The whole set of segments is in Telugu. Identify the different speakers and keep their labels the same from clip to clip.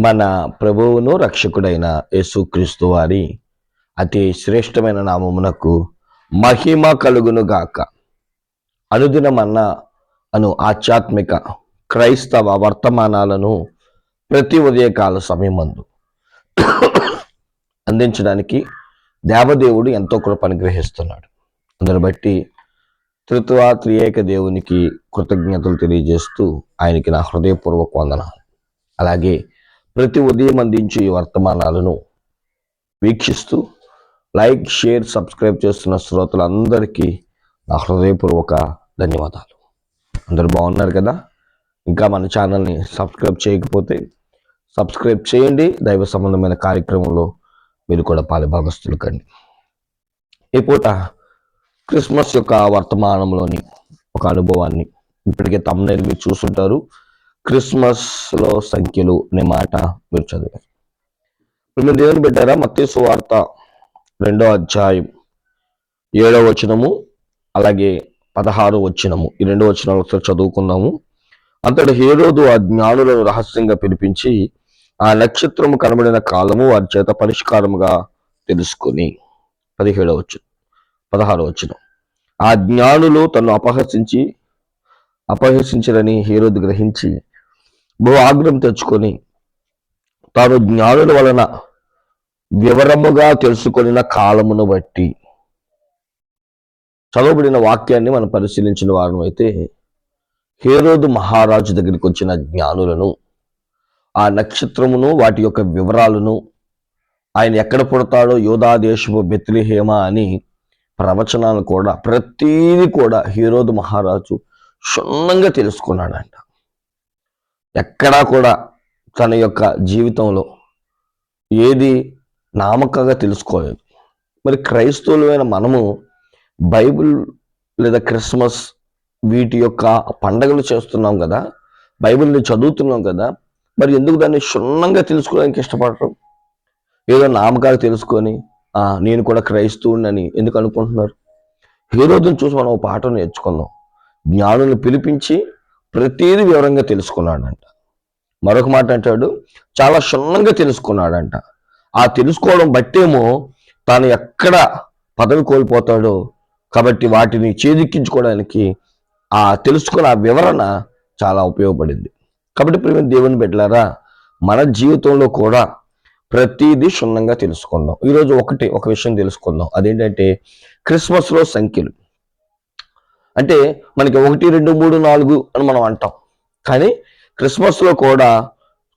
Speaker 1: మన ప్రభువును రక్షకుడైన యేసుక్రీస్తు వారి అతి శ్రేష్టమైన నామమునకు మహిమ కలుగును గాక. అనుదినమన్న అను ఆధ్యాత్మిక క్రైస్తవ వర్తమానాలను ప్రతి ఉదయకాల సమయమందు అందించడానికి దేవదేవుడు ఎంతో కృపను గ్రహిస్తున్నాడు. అందుని బట్టి త్రిత్వ త్రియేక దేవునికి కృతజ్ఞతలు తెలియజేస్తూ ఆయనకి నా హృదయపూర్వక వందనాలు. అలాగే ప్రతి ఉదయం అందించే ఈ వర్తమానాలను వీక్షిస్తూ లైక్ షేర్ సబ్స్క్రైబ్ చేస్తున్న శ్రోతలందరికీ నా హృదయపూర్వక ధన్యవాదాలు. అందరూ బాగున్నారు కదా? ఇంకా మన ఛానల్ని సబ్స్క్రైబ్ చేయకపోతే సబ్స్క్రైబ్ చేయండి. దైవ సంబంధమైన కార్యక్రమంలో మీరు కూడా పాలుభాగస్తులు కండి. ఈ పూట క్రిస్మస్ యొక్క వర్తమానంలోని ఒక అనుభవాన్ని ఇప్పటికే తమ్ముళ్ళు మీరు చూస్తుంటారు క్రిస్మస్లో సంఖ్యలు అనే మాట మీరు చదివారు. ఇప్పుడు మీరు దేవుని పెట్టారా? మత్స్సు వార్త రెండో అధ్యాయం ఏడో వచనము అలాగే పదహారు వచనము. ఈ రెండో వచనాలు ఒకసారి చదువుకుందాము. అంతటి హేరోదు ఆ జ్ఞానులను రహస్యంగా పిలిపించి ఆ నక్షత్రము కనబడిన కాలము వారి చేత పరిష్కారముగా తెలుసుకొని. పదిహేడో వచ్చిన పదహారు వచ్చిన ఆ జ్ఞానులు తను అపహసించి అపహసించరని హీరోదు గ్రహించి బహు ఆగ్రహం తెచ్చుకొని తాను జ్ఞానుల వలన వివరముగా తెలుసుకొనిన కాలమును బట్టి చదవబడిన వాక్యాన్ని మనం పరిశీలించిన వారం అయితే హేరోదు మహారాజు దగ్గరికి వచ్చిన జ్ఞానులను ఆ నక్షత్రమును వాటి యొక్క వివరాలను ఆయన ఎక్కడ పుడతాడో యోధాదేశము బెత్లిహేమ అని ప్రవచనాలు కూడా ప్రతీది కూడా హీరోదు మహారాజు క్షుణ్ణంగా తెలుసుకున్నాడంట. ఎక్కడా కూడా తన యొక్క జీవితంలో ఏది నామకంగా తెలుసుకోలేదు. మరి క్రైస్తవులమైన మనము బైబిల్ లేదా క్రిస్మస్ వీటి యొక్క పండగలు చేస్తున్నాం కదా బైబిల్ని చదువుతున్నాం కదా మరి ఎందుకు దాన్ని క్షుణ్ణంగా తెలుసుకోవడానికి ఇష్టపడటం ఏదో నామకాలు తెలుసుకొని నేను కూడా క్రైస్తవుడిని ఎందుకు అనుకుంటున్నారు? ఏ రోజును చూసి మనం ఒక పాఠం నేర్చుకుందాం. జ్ఞానుని పిలిపించి ప్రతీది వివరంగా తెలుసుకున్నాడంట. మరొక మాట అంటాడు చాలా క్షుణ్ణంగా తెలుసుకున్నాడంట. ఆ తెలుసుకోవడం బట్టేమో తాను ఎక్కడ పదవి కోల్పోతాడో కాబట్టి వాటిని చేదిక్కించుకోవడానికి ఆ తెలుసుకున్న ఆ వివరణ చాలా ఉపయోగపడింది. కాబట్టి ప్రేమ దేవుని బిడ్డలారా మన జీవితంలో కూడా ప్రతిదీ క్షుణ్ణంగా తెలుసుకుందాం ఈరోజు ఒకటి ఒక విషయం తెలుసుకుందాం. అదేంటంటే క్రిస్మస్లో సంఖ్యలు. అంటే మనకి ఒకటి రెండు మూడు నాలుగు అని మనం అంటాం. కానీ క్రిస్మస్లో కూడా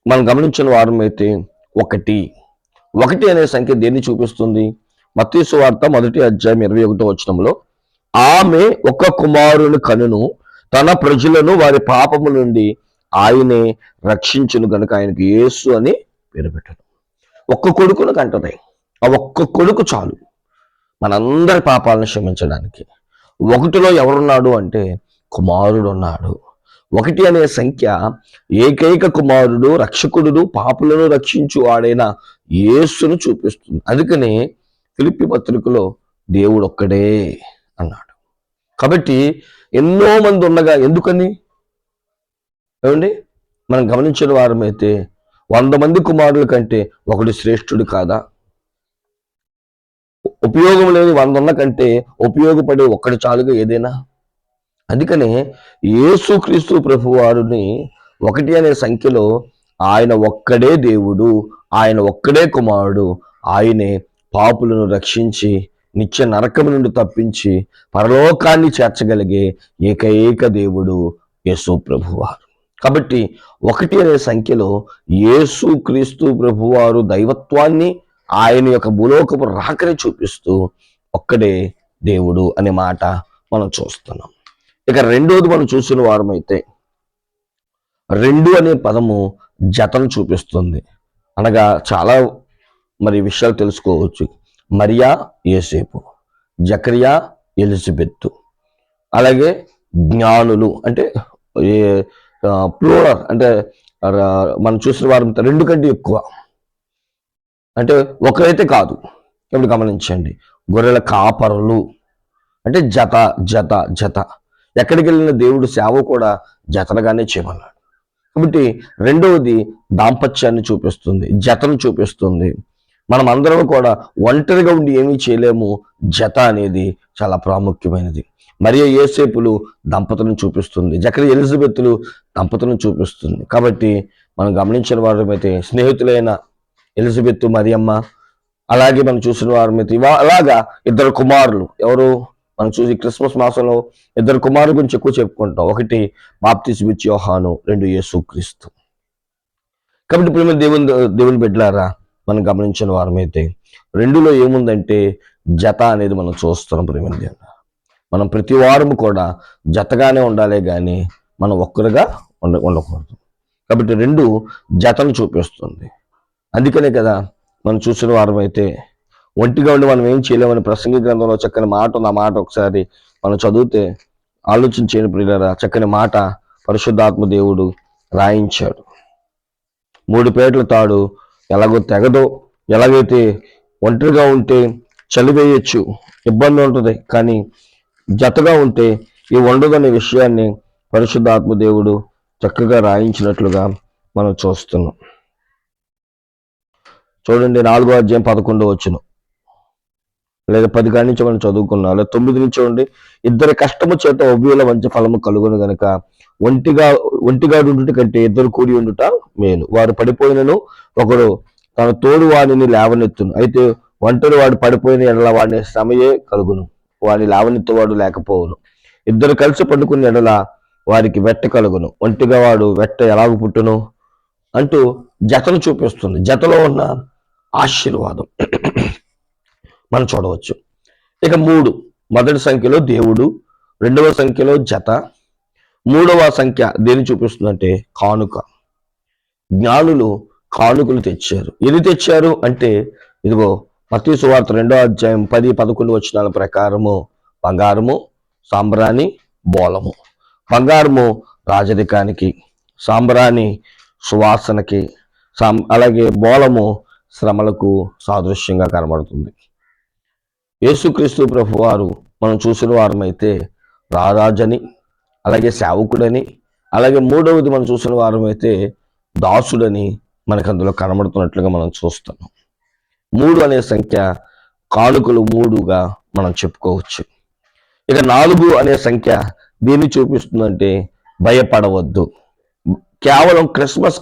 Speaker 1: మనం గమనించిన వారం అయితే ఒకటి. ఒకటి అనే సంఖ్య దేన్ని చూపిస్తుంది? మత్తీసు వార్త మొదటి అధ్యాయం ఇరవై ఒకటో వచనంలో ఆమె ఒక కుమారుని కనును తన ప్రజలను వారి పాపము నుండి ఆయనే రక్షించును గనుక ఆయనకు యేసు అని పేరు పెట్టాడు. ఒక్క కొడుకును కంటది. ఆ ఒక్క కొడుకు చాలు. మనందరి పాపాలను క్షమించడానికి. ఒకటిలో ఎవరున్నాడు అంటే కుమారుడు ఉన్నాడు ఒకటి అనే సంఖ్య ఏకైక కుమారుడు రక్షకుడు పాపులను రక్షించు వాడైన యేసును చూపిస్తుంది. అందుకనే ఫిలిపి పత్రికలో దేవుడు ఒక్కడే అన్నాడు. కాబట్టి ఎన్నో మంది ఉండగా ఎందుకని? ఏమండి? మనం గమనించిన వారమైతే వంద మంది కుమారుల కంటే ఒకడు శ్రేష్ఠుడు కాదా? ఉపయోగం లేని వంద ఉన్న కంటే ఉపయోగపడే ఒక్కడి చాలుగా ఏదైనా. అందుకనే యేసుక్రీస్తు ప్రభు వారిని ఒకటి అనే సంఖ్యలో ఆయన ఒక్కడే దేవుడు ఆయన ఒక్కడే కుమారుడు ఆయనే పాపులను రక్షించి నిత్య నరకము నుండి తప్పించి పరలోకాన్ని చేర్చగలిగే ఏకైక దేవుడు యేసు ప్రభువారు. కాబట్టి ఒకటి అనే సంఖ్యలో యేసు క్రీస్తు ప్రభువారు దైవత్వాన్ని ఆయన యొక్క భూలోకపు రాకని చూపిస్తూ ఒక్కడే దేవుడు అనే మాట మనం చూస్తున్నాం. ఇక రెండోది మనం చూసిన వారమైతే రెండు అనే పదము జతను చూపిస్తుంది. అనగా చాలా మరి విషయాలు తెలుసుకోవచ్చు. మరియా ఏసేపు జకరియా ఎలిజబెత్తు అలాగే జ్ఞానులు అంటే ప్లూరర్ అంటే మనం చూసిన వారం రెండు కంటే ఎక్కువ. అంటే ఒకరైతే కాదు. ఇప్పుడు గమనించండి. గొర్రెల కాపరులు. అంటే జత జత జత. ఎక్కడికి వెళ్ళిన దేవుడు సేవ కూడా జతలుగానే చేయమన్నాడు. కాబట్టి రెండవది దాంపత్యాన్ని చూపిస్తుంది. జతను చూపిస్తుంది. మనం అందరం కూడా ఒంటరిగా ఉండి ఏమీ చేయలేము. జత అనేది చాలా ప్రాముఖ్యమైనది. మరియు ఏసేపులు దంపతులను చూపిస్తుంది. జకరి ఎలిజబెత్తులు దంపతులను చూపిస్తుంది. కాబట్టి మనం గమనించిన వారమైతే స్నేహితులైన ఎలిజబెత్ మరియమ్మ అలాగే మనం చూసిన వారమైతే మీద అలాగా ఇద్దరు కుమారులు. ఎవరు? మనం చూసి క్రిస్మస్ మాసంలో ఇద్దరు కుమారుల గురించి ఎక్కువ చెప్పుకుంటాం. ఒకటి బాప్తిస్మిచ్ యోహాను రెండు యేసుక్రీస్తు కాబట్టి ఇప్పుడు దేవుని దేవుని బిడ్డలారా మనం గమనించిన వారమైతే రెండులో ఏముందంటే జత అనేది మనం చూస్తున్నాం ప్రేమ మనం ప్రతి వారం కూడా జతగానే ఉండాలి కానీ మనం ఒక్కరుగా ఉండ ఉండకూడదు. కాబట్టి రెండు జతను చూపిస్తుంది. అందుకనే కదా మనం చూసిన వారం అయితే ఒంటిగా ఉండి మనం ఏం చేయలేమని ప్రసంగి గ్రంథంలో చక్కని మాట ఉంది. ఆ మాట ఒకసారి మనం చదివితే ఆలోచించేని ప్రియులరా చక్కని మాట పరిశుద్ధాత్మ దేవుడు రాయించాడు. మూడు పేట్ల తాడు ఎలాగో తెగదో ఎలాగైతే ఒంటరిగా ఉంటే చలివేయచ్చు ఇబ్బంది ఉంటుంది. కానీ జతగా ఉంటే ఈ ఉండదనే విషయాన్ని పరిశుద్ధాత్మ దేవుడు చక్కగా రాయించినట్లుగా మనం చూస్తున్నాం. చూడండి నాలుగో అధ్యాయం పదకొండో వచ్చును లేదా పది కాడి నుంచి మనం చదువుకున్నాం లేదా తొమ్మిది నుంచి ఉండి ఇద్దరి కష్టము చేత ఉభయుల మంచి ఫలము కలుగును గనక ఒంటిగా ఒంటిగా ఉండుట కంటే ఇద్దరు కూడి ఉండుట మేలు. వారు పడిపోయినను ఒకడు తన తోడు వాడిని లేవనెత్తును. అయితే ఒంటరి వాడు పడిపోయిన ఎడల వాడిని శ్రమయే కలుగును. వాడిని లేవనెత్తువాడు లేకపోవును. ఇద్దరు కలిసి పండుకున్న ఎడల వారికి వెట్ట కలుగును. ఒంటిగా వాడు వెట్ట ఎలాగ పుట్టును? అంటూ జతను చూపిస్తుంది. జతలో ఉన్న ఆశీర్వాదం. మనం చూడవచ్చు. ఇక మూడు మొదటి సంఖ్యలో దేవుడు రెండవ సంఖ్యలో జత మూడవ సంఖ్య దేని చూపిస్తుందంటే కానుక. జ్ఞానులు కానుకలు తెచ్చారు. ఎన్ని తెచ్చారు? అంటే ఇదిగో మత్తయి సువార్త రెండో అధ్యాయం పది పదకొండు వచనాల ప్రకారము బంగారము సాంబ్రాణి బోలము. బంగారము రాజరికానికి సాంబ్రాణి సువాసనకి సాం అలాగే బోలము శ్రమలకు సాదృశ్యంగా కనబడుతుంది. యేసుక్రీస్తు ప్రభు వారు మనం చూసిన వారమైతే రారాజని అలాగే సేవకుడని అలాగే మూడవది మనం చూసిన వారమైతే దాసుడని మనకు అందులో కనబడుతున్నట్లుగా మనం చూస్తున్నాం. మూడు అనే సంఖ్య కానుకలు మూడుగా మనం చెప్పుకోవచ్చు. ఇక నాలుగు అనే సంఖ్య దీన్ని చూపిస్తుందంటే భయపడవద్దు. కేవలం క్రిస్మస్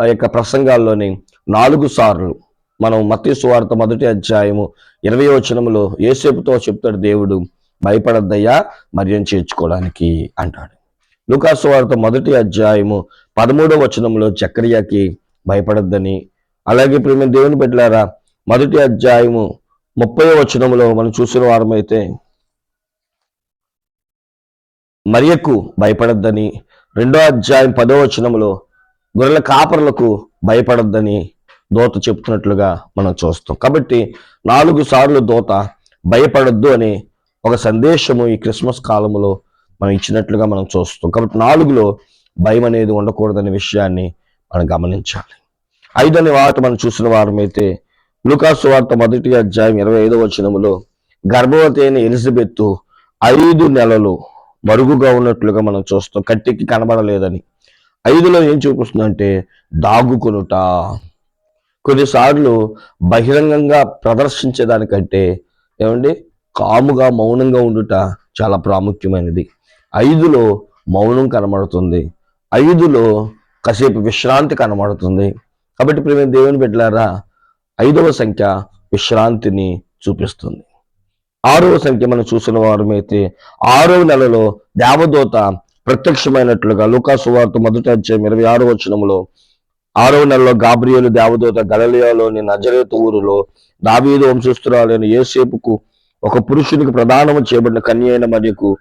Speaker 1: ఆ యొక్క ప్రసంగాల్లోని నాలుగు సార్లు. మనం మత్తి సువార్త మొదటి అధ్యాయము ఇరవై వచనములో ఏసేపుతో చెప్తాడు దేవుడు భయపడద్దయ్యా మర్యం చేర్చుకోవడానికి అంటాడు. లూకాసు వార్త మొదటి అధ్యాయము పదమూడవ వచనంలో చక్రియకి భయపడద్దని. అలాగే ప్రేమ దేవుని పెట్టలేరా మొదటి అధ్యాయము ముప్పై వచనములో మనం చూసిన వారమైతే మరియకు భయపడద్దని రెండో అధ్యాయం పదో వచనములో గొర్రెల కాపరులకు భయపడద్దని దోత చెప్తున్నట్లుగా మనం చూస్తాం. కాబట్టి నాలుగు సార్లు దోత భయపడద్దు అని ఒక సందేశము ఈ క్రిస్మస్ కాలంలో మనం ఇచ్చినట్లుగా మనం చూస్తాం. కాబట్టి నాలుగులో భయం అనేది ఉండకూడదనే విషయాన్ని మనం గమనించాలి. ఐదనే వార్త మనం చూసిన వారమైతే లుకాసు వార్త మొదటి అధ్యాయం ఇరవై ఐదవ వచనములో గర్భవతి అయిన ఎలిజబెత్తు ఐదు నెలలు మరుగుగా ఉన్నట్లుగా మనం చూస్తాం. కట్టికి కనబడలేదని. ఐదులో ఏం చూపిస్తుందంటే దాగుకునుట. కొన్నిసార్లు బహిరంగంగా ప్రదర్శించేదానికంటే ఏమండి కాముగా మౌనంగా ఉండుట చాలా ప్రాముఖ్యమైనది. ఐదులో మౌనం కనబడుతుంది. ఐదులో కాసేపు విశ్రాంతి కనబడుతుంది. కాబట్టి ప్రేమ దేవుని బిడ్డలారా ఐదవ సంఖ్య విశ్రాంతిని చూపిస్తుంది. ఆరవ సంఖ్య మనం చూసిన వారమైతే ఆరవ నెలలో దేవదూత ప్రత్యక్షమైనట్లుగా లూకాసు వార్త మొదటి అధ్యాయం ఇరవై ఆరో వచనములో ఆరో నెలలో గాబ్రియోలు దేవదూత గలలియాలోని నజరేతు ఊరులో దావీదు వంశస్థురాలైన ఏసేపుకు ఒక పురుషునికి ప్రధానము చేయబడిన కన్య అయిన మరియకు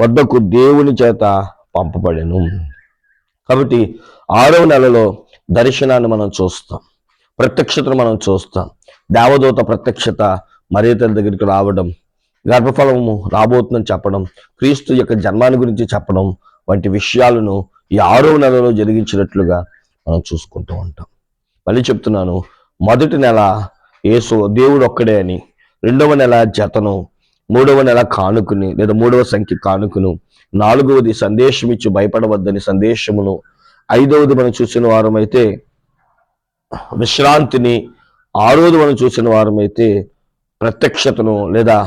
Speaker 1: వద్దకు దేవుని చేత పంపబడెను. కాబట్టి ఆరో నెలలో దర్శనాన్ని మనం చూస్తాం ప్రత్యక్షతను మనం చూస్తాం. దేవదూత ప్రత్యక్షత మరియతల దగ్గరికి రావడం గర్భఫలము రాబోతుందని చెప్పడం క్రీస్తు యొక్క జన్మాన్ని గురించి చెప్పడం వంటి విషయాలను ఈ ఆరవ నెలలో జరిగించినట్లుగా మనం చూసుకుంటూ ఉంటాం. మళ్ళీ చెప్తున్నాను మొదటి నెల యేసు దేవుడు ఒక్కడే అని రెండవ నెల జతను మూడవ నెల కానుకుని లేదా మూడవ సంఖ్య కానుకను నాలుగవది సందేశం ఇచ్చి భయపడవద్దని సందేశమును ఐదవది మనం చూసిన వారమైతే విశ్రాంతిని ఆరోది మనం చూసిన వారమైతే ప్రత్యక్షతను లేదా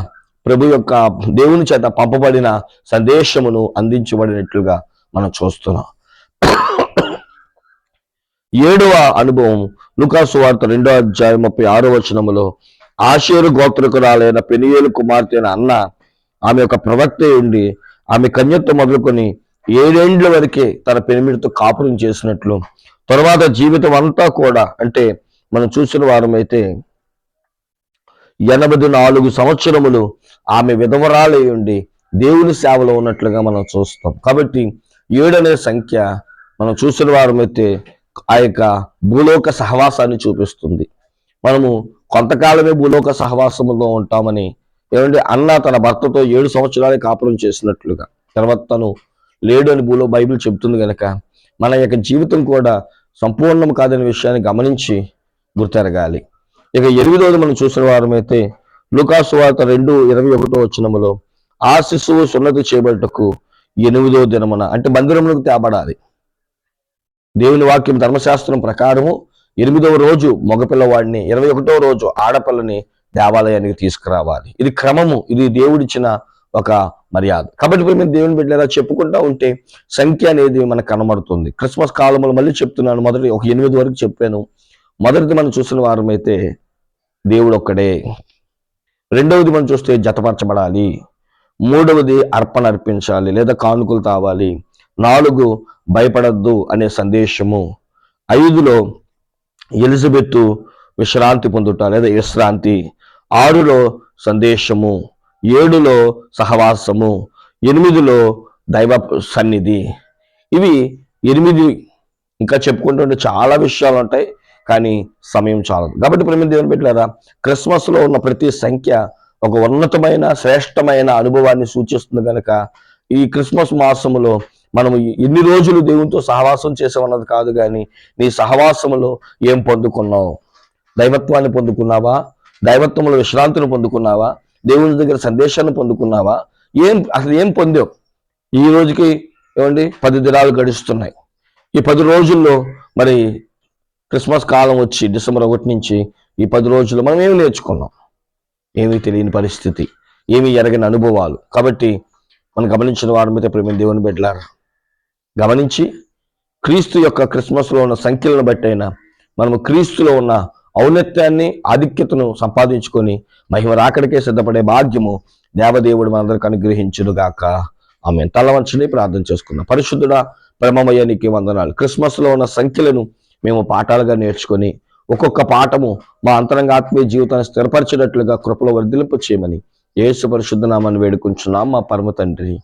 Speaker 1: ప్రభు యొక్క దేవుని చేత పంపబడిన సందేశమును అందించబడినట్లుగా మనం చూస్తున్నాం. ఏడవ అనుభవం లుకాసు వార్త రెండో అధ్యాయం ముప్పై ఆరో వచనములో ఆశీరు గోత్రకురాలైన పెనియేలు కుమార్తె అయిన అన్న ఆమె యొక్క ప్రవక్త ఉండి ఆమె కన్యత్వం మొదలుకొని ఏడేండ్ల వరకే తన పెనిమిడితో కాపురం చేసినట్లు తర్వాత జీవితం అంతా కూడా అంటే మనం చూసిన వారమైతే ఎనభై నాలుగు సంవత్సరములు ఆమె విధవరాలై ఉండి దేవుని సేవలో ఉన్నట్లుగా మనం చూస్తాం. కాబట్టి ఏడనే సంఖ్య మనం చూసిన వారమైతే ఆ యొక్క భూలోక సహవాసాన్ని చూపిస్తుంది. మనము కొంతకాలమే భూలోక సహవాసములో ఉంటామని ఏమంటే అన్న తన భర్తతో ఏడు సంవత్సరాలే కాపురం చేసినట్లుగా తర్వాత తను లేడు అని భూలో బైబిల్ చెబుతుంది కనుక మన యొక్క జీవితం కూడా సంపూర్ణం కాదనే విషయాన్ని గమనించి గుర్తెరగాలి. ఇక ఎనిమిదవది మనం చూసిన వారమైతే లుకాసు వార్త రెండు ఇరవై ఒకటో వచ్చినములో ఆ శిశువు సున్నతి చేయబడటకు ఎనిమిదో దినమున అంటే మందిరములకు తేబడాలి. దేవుని వాక్యం ధర్మశాస్త్రం ప్రకారము ఎనిమిదవ రోజు మగపిల్లవాడిని ఇరవై ఒకటో రోజు ఆడపిల్లని దేవాలయానికి తీసుకురావాలి. ఇది క్రమము ఇది దేవుడిచ్చిన ఒక మర్యాద. కాబట్టి ఇప్పుడు మేము దేవుని బిడ్డలా చెప్పుకుంటా ఉంటే సంఖ్య అనేది మనకు కనబడుతుంది. క్రిస్మస్ కాలంలో మళ్ళీ చెప్తున్నాను మొదటి ఒక ఎనిమిది వరకు చెప్పాను. మొదటిది మనం చూసిన వారమైతే దేవుడు ఒక్కడే రెండవది మనం చూస్తే జతపరచబడాలి. మూడవది అర్పణ అర్పించాలి లేదా కానుకలు తావాలి. నాలుగు భయపడద్దు అనే సందేశము. ఐదులో ఎలిజబెత్ విశ్రాంతి పొందుట లేదా విశ్రాంతి. ఆరులో సందేశము. ఏడులో సహవాసము. ఎనిమిదిలో దైవ సన్నిధి. ఇవి ఎనిమిది ఇంకా చెప్పుకుంటుంటే చాలా విషయాలు ఉంటాయి కానీ సమయం చాలదు. కాబట్టి ప్రేమ దేవుని పెట్టారా క్రిస్మస్లో ఉన్న ప్రతి సంఖ్య ఒక ఉన్నతమైన శ్రేష్టమైన అనుభవాన్ని సూచిస్తుంది కనుక ఈ క్రిస్మస్ మాసములో మనము ఎన్ని రోజులు దేవునితో సహవాసం చేసామన్నది కాదు కానీ నీ సహవాసములో ఏం పొందుకున్నావు? దైవత్వాన్ని పొందుకున్నావా? దైవత్వంలో విశ్రాంతిని పొందుకున్నావా? దేవుని దగ్గర సందేశాన్ని పొందుకున్నావా? ఏం అసలు ఏం పొందావు? ఈ రోజుకి ఏమండి? పది దినాలు గడుస్తున్నాయి. ఈ పది రోజుల్లో మరి క్రిస్మస్ కాలం వచ్చి డిసెంబర్ ఒకటి నుంచి ఈ పది రోజులు మనం ఏమి నేర్చుకున్నాం? ఏమీ తెలియని పరిస్థితి ఏమి ఎరగని అనుభవాలు. కాబట్టి మనం గమనించిన వారి మీద ప్రేమ దేవుని బిడ్డలారా గమనించి క్రీస్తు యొక్క క్రిస్మస్లో ఉన్న సంఖ్యలను బట్టైనా మనము క్రీస్తులో ఉన్న ఔన్నత్యాన్ని ఆధిక్యతను సంపాదించుకొని మహిమ రాకడికే సిద్ధపడే భాగ్యము దేవదేవుడు మనందరికి అనుగ్రహించునుగాక ఆమె తల వంచని ప్రార్థన చేసుకున్నాం పరిశుద్ధుడా ప్రేమమయ్య నీకు వందనాలు. క్రిస్మస్లో ఉన్న సంఖ్యలను మేము పాఠాలుగా నేర్చుకొని ఒక్కొక్క పాఠము మా అంతరంగ ఆత్మీయ జీవితాన్ని స్థిరపరిచినట్లుగా కృపలో వర్ధిలింపు చేయమని యేసు పరిశుద్ధనామాన్ని వేడుకుంటున్నాం. మా పరమ తండ్రి.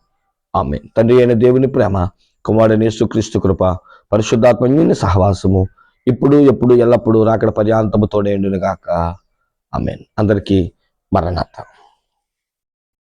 Speaker 1: ఆమె తండ్రి అయిన దేవుని ప్రేమ కుమారుని యేసుక్రీస్తు కృప పరిశుద్ధాత్మన్యుని సహవాసము ఇప్పుడు ఎప్పుడు ఎల్లప్పుడూ రాకడ పర్యాంతముతోనే తోడేండును ఆమెన్. అందరికీ మరణార్థం